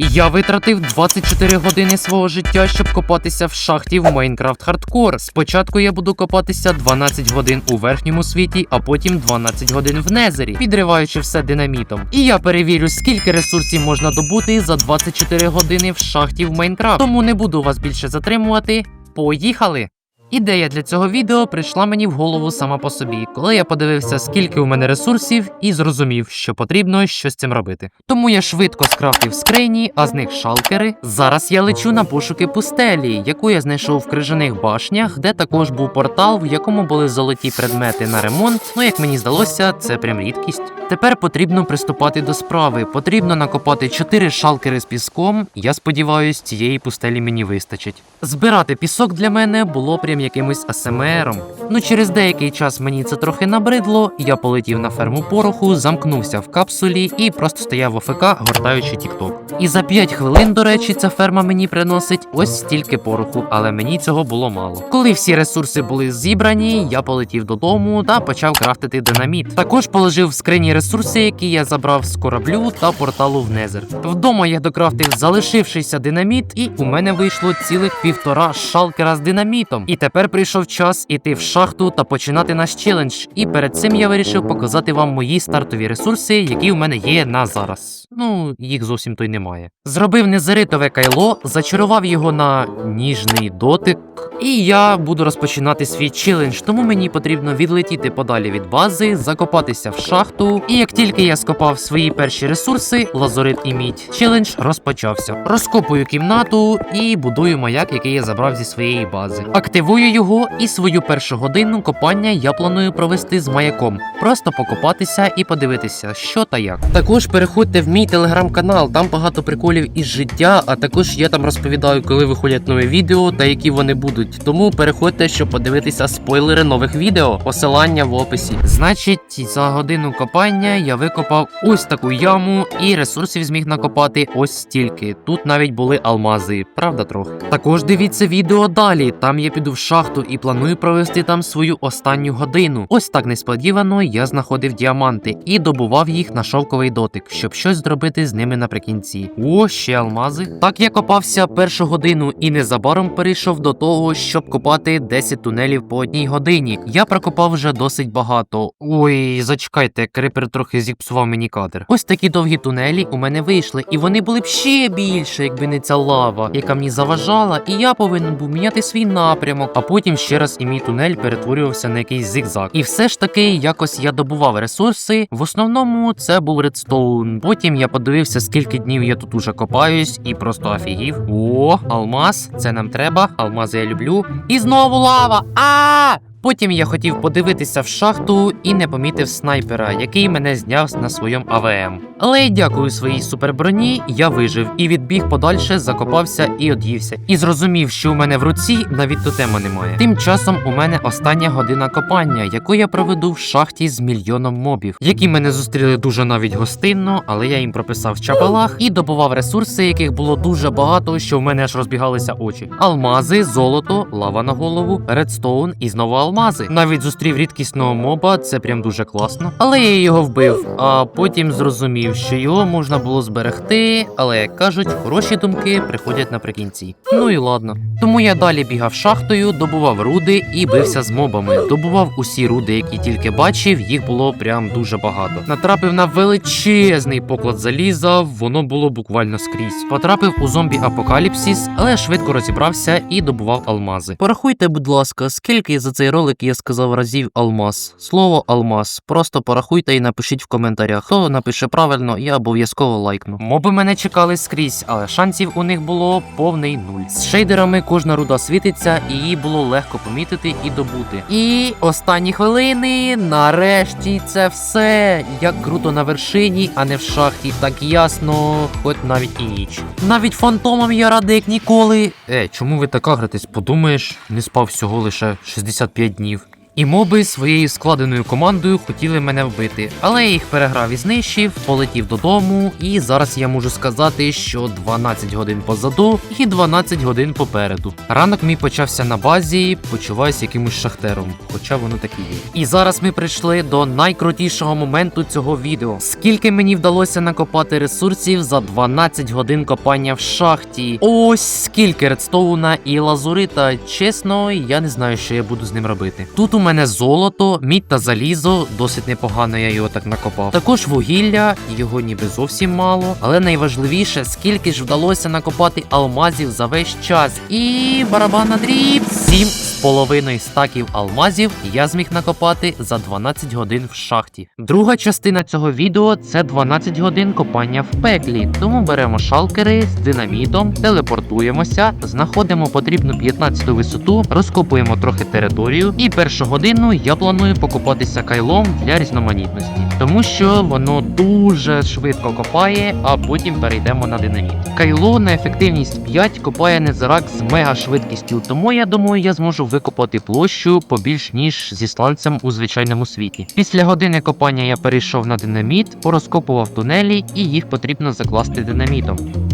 Я витратив 24 години свого життя, щоб копатися в шахті в Minecraft Hardcore. Спочатку я буду копатися 12 годин у верхньому світі, а потім 12 годин в Незері, підриваючи все динамітом. І я перевірю, скільки ресурсів можна добути за 24 години в шахті в Майнкрафт. Тому не буду вас більше затримувати. Поїхали! Ідея для цього відео прийшла мені в голову сама по собі, коли я подивився, скільки у мене ресурсів, і зрозумів, що потрібно щось з цим робити. Тому я швидко скрафтив скрині, а з них шалкери. Зараз я лечу на пошуки пустелі, яку я знайшов в крижаних башнях, де також був портал, в якому були золоті предмети на ремонт. Ну як мені здалося, це прям рідкість. Тепер потрібно приступати до справи. Потрібно накопати 4 шалкери з піском. Я сподіваюсь, цієї пустелі мені вистачить. Збирати пісок для мене було прям якимось АСМРом. Ну через деякий час мені це трохи набридло. Я полетів на ферму пороху, замкнувся в капсулі і просто стояв в ОФК, гортаючи тікток. І за 5 хвилин, до речі, ця ферма мені приносить ось стільки пороху, але мені цього було мало. Коли всі ресурси були зібрані, я полетів додому та почав крафтити динаміт. Також положив в скрині ресурси, які я забрав з кораблю та порталу в Незер. Вдома я докрафтив залишившийся динаміт, і у мене вийшло цілих півтора шалкера з динамітом. І тепер прийшов час іти в шахту та починати наш челендж. І перед цим я вирішив показати вам мої стартові ресурси, які у мене є на зараз. Ну, їх зовсім то й немає. Зробив незеритове кайло, зачарував його на ніжний дотик. І я буду розпочинати свій челендж, тому мені потрібно відлетіти подалі від бази, закопатися в шахту. І як тільки я скопав свої перші ресурси, лазурит і мідь, челендж розпочався. Розкопую кімнату і будую маяк, який я забрав зі своєї бази. Активую його, і свою першу годину копання я планую провести з маяком. Просто покопатися і подивитися, що та як. Також переходьте в мій телеграм-канал, там багато приколів із життя, а також я там розповідаю, коли виходять нові відео та які вони будуть. Тому переходьте, щоб подивитися спойлери нових відео. Посилання в описі. Значить, за годину копання я викопав ось таку яму і ресурсів зміг накопати ось стільки. Тут навіть були алмази, правда, трохи. Також дивіться відео далі. Там я піду в шахту і планую провести там свою останню годину. Ось так несподівано я знаходив діаманти і добував їх на шовковий дотик, щоб щось зробити з ними наприкінці. О, ще алмази. Так я копався першу годину і незабаром перейшов до того, щоб копати 10 тунелів по одній годині. Я прокопав вже досить багато. Ой, зачекайте, крипер трохи зіпсував мені кадр. Ось такі довгі тунелі у мене вийшли, і вони були б ще більше, якби не ця лава, яка мені заважала, і я повинен був міняти свій напрямок. А потім ще раз і мій тунель перетворювався на якийсь зигзаг. І все ж таки, якось я добував ресурси. В основному це був редстоун. Потім я подивився, скільки днів я тут уже копаюсь, і просто офігів. О, алмаз, це нам треба. Алмази я люблю. І знову лава. А! Потім я хотів подивитися в шахту і не помітив снайпера, який мене зняв на своєму АВМ. Але дякую своїй суперброні, я вижив і відбіг подальше, закопався і од'ївся. І зрозумів, що у мене в руці навіть тотему немає. Тим часом у мене остання година копання, яку я проведу в шахті з мільйоном мобів, які мене зустріли дуже навіть гостинно, але я їм прописав чапалах і добував ресурси, яких було дуже багато, що в мене аж розбігалися очі: алмази, золото, лава на голову, редстоун і знову алмази. Навіть зустрів рідкісного моба, це прям дуже класно. Але я його вбив, а потім зрозумів, що його можна було зберегти, але як кажуть, хороші думки приходять наприкінці. Ну і ладно. Тому я далі бігав шахтою, добував руди і бився з мобами. Добував усі руди, які тільки бачив, їх було прям дуже багато. Натрапив на величезний поклад заліза, воно було буквально скрізь. Потрапив у зомбі апокаліпсис, але швидко розібрався і добував алмази. Порахуйте, будь ласка, скільки за цей ролик я сказав разів алмаз. Слово алмаз. Просто порахуйте і напишіть в коментарях. Хто напише правильно, я обов'язково лайкну. Моби мене чекали скрізь, але шансів у них було повний нуль. З шейдерами кожна руда світиться, і її було легко помітити і добути. І останні хвилини, нарешті, це все. Як круто на вершині, а не в шахті. Так ясно, хоч навіть і ніч. Навіть фантомом я радий, як ніколи. Е, чому ви так агритесь? Подумаєш, не спав всього лише 65 днів. І моби своєю складеною командою хотіли мене вбити, але я їх переграв і знищив, полетів додому, і зараз я можу сказати, що 12 годин позаду і 12 годин попереду. Ранок мій почався на базі, почуваюся якимось шахтером, хоча воно так є. І зараз ми прийшли до найкрутішого моменту цього відео. Скільки мені вдалося накопати ресурсів за 12 годин копання в шахті. Ось скільки редстоуна і лазурита. Чесно, я не знаю, що я буду з ним робити. Тут у мене золото, мідь та залізо, досить непогано я його так накопав. Також вугілля, його ніби зовсім мало. Але найважливіше, скільки ж вдалося накопати алмазів за весь час. І барабан на дріб. Сім з половиною стаків алмазів я зміг накопати за 12 годин в шахті. Друга частина цього відео це 12 годин копання в пеклі. Тому беремо шалкери з динамітом, телепортуємося, знаходимо потрібну 15 висоту, розкопуємо трохи територію. І першу годину я планую покопатися кайлом для різноманітності, тому що воно дуже швидко копає, а потім перейдемо на динаміт. Кайло на ефективність 5 копає незарак з мега швидкістю, тому я думаю, я зможу викопати площу побільш ніж зі сланцем у звичайному світі. Після години копання я перейшов на динаміт, порозкопував тунелі, і їх потрібно закласти динамітом.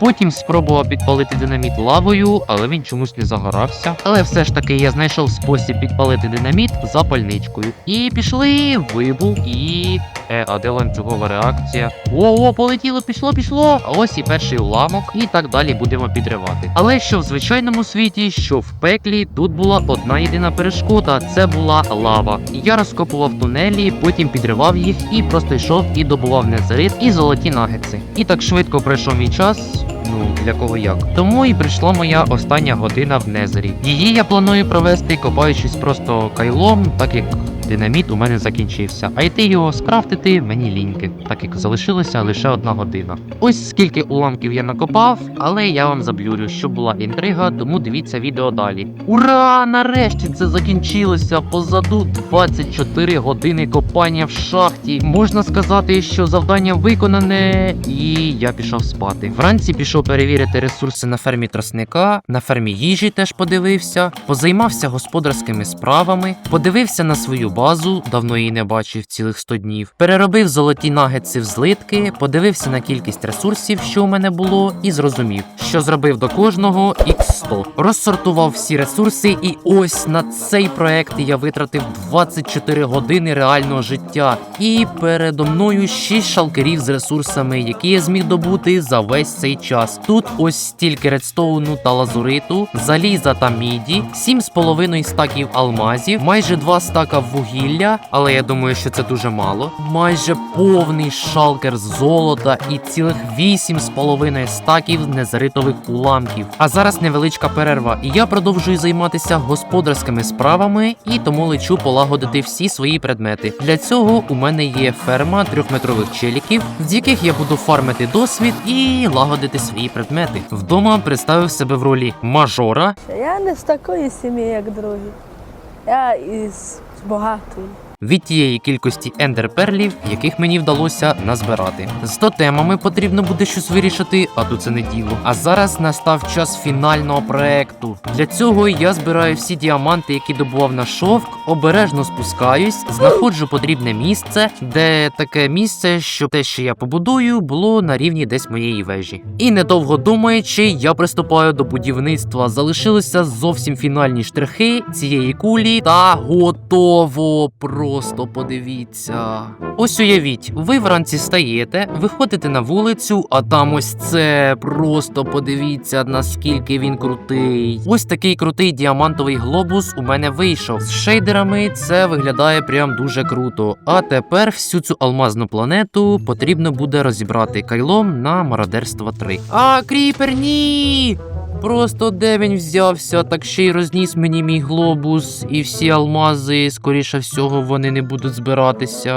Потім спробував підпалити динаміт лавою, але він чомусь не загорався. Але все ж таки я знайшов спосіб підпалити динаміт запальничкою. І пішли вибух і. Е, а де ланцюгова реакція? О, полетіло, пішло, пішло. Ось і перший уламок, і так далі будемо підривати. Але що в звичайному світі, що в пеклі, тут була одна єдина перешкода це була лава. Я розкопував тунелі, потім підривав їх і просто йшов і добував незарит і золоті нагетси. І так швидко пройшов мій час. Ну, для кого як. Тому і прийшла моя остання година в Незері. Її я планую провести, копаючись просто кайлом, так як динаміт у мене закінчився. А йти його скрафтити мені ліньки, так як залишилася лише одна година. Ось скільки уламків я накопав, але я вам заблюрю, що була інтрига, тому дивіться відео далі. Ура! Нарешті це закінчилося. Позаду 24 години копання в шахті. Можна сказати, що завдання виконане, і я пішов спати. Вранці пішов перевірити ресурси на фермі трасника, на фермі їжі теж подивився, позаймався господарськими справами, подивився на свою базу, давно її не бачив цілих 100 днів. Переробив золоті нагетси в злитки, подивився на кількість ресурсів, що у мене було, і зрозумів, що зробив до кожного X100. Розсортував всі ресурси, і ось на цей проект я витратив 24 години реального життя. І передо мною 6 шалкерів з ресурсами, які я зміг добути за весь цей час. Тут ось стільки редстоуну та лазуриту, заліза та міді, 7,5 стаків алмазів, майже 2 стака вугілля, але я думаю, що це дуже мало. Майже повний шалкер золота і цілих 8,5 стаків незаритових уламків. А зараз невеличка перерва, і я продовжую займатися господарськими справами і тому лечу полагодити всі свої предмети. Для цього у мене є ферма трьохметрових челіків, з яких я буду фармити досвід і лагодити свої предмети. Вдома представив себе в ролі мажора, Я не з такої сім'ї, як другі. Я із borrar tudo. Від тієї кількості ендерперлів, яких мені вдалося назбирати. З тотемами потрібно буде щось вирішити, а тут це не діло. А зараз настав час фінального проекту. Для цього я збираю всі діаманти, які добував на шовк, обережно спускаюсь, знаходжу потрібне місце, де таке місце, щоб те, що я побудую, було на рівні десь моєї вежі. І недовго думаючи, я приступаю до будівництва. Залишилися зовсім фінальні штрихи цієї кулі, та готово. Просто подивіться. Ось уявіть, ви вранці стаєте, виходите на вулицю, а там ось це. Просто подивіться, наскільки він крутий. Ось такий крутий діамантовий глобус у мене вийшов. З шейдерами це виглядає прям дуже круто. А тепер всю цю алмазну планету потрібно буде розібрати кайлом на мародерство 3. А, кріпер, ні! Просто де він взявся, так ще й розніс мені мій глобус, і всі алмази, скоріше всього, вони не будуть збиратися.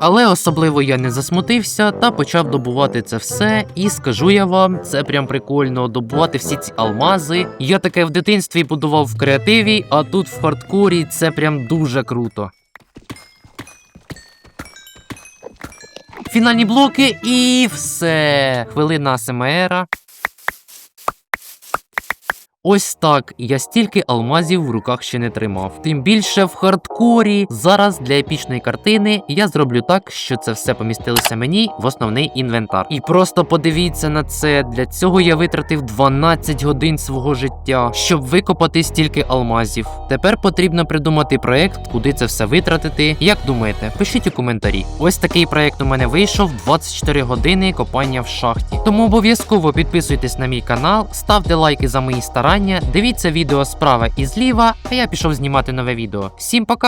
Але особливо я не засмутився та почав добувати це все. І скажу я вам, це прям прикольно добувати всі ці алмази. Я таке в дитинстві будував в креативі, а тут в хардкорі це прям дуже круто. фінальні блоки і все. Хвилина СМР. Ось так, я стільки алмазів в руках ще не тримав. Тим більше в хардкорі. Зараз для епічної картини я зроблю так, що це все помістилося мені в основний інвентар. І просто подивіться на це. Для цього я витратив 12 годин свого життя, щоб викопати стільки алмазів. Тепер потрібно придумати проект, куди це все витратити. Як думаєте, пишіть у коментарі. Ось такий проект у мене вийшов 24 години копання в шахті. Тому обов'язково підписуйтесь на мій канал, ставте лайки за мої старання, дивіться відео справа і зліва, а я пішов знімати нове відео. Всім пока!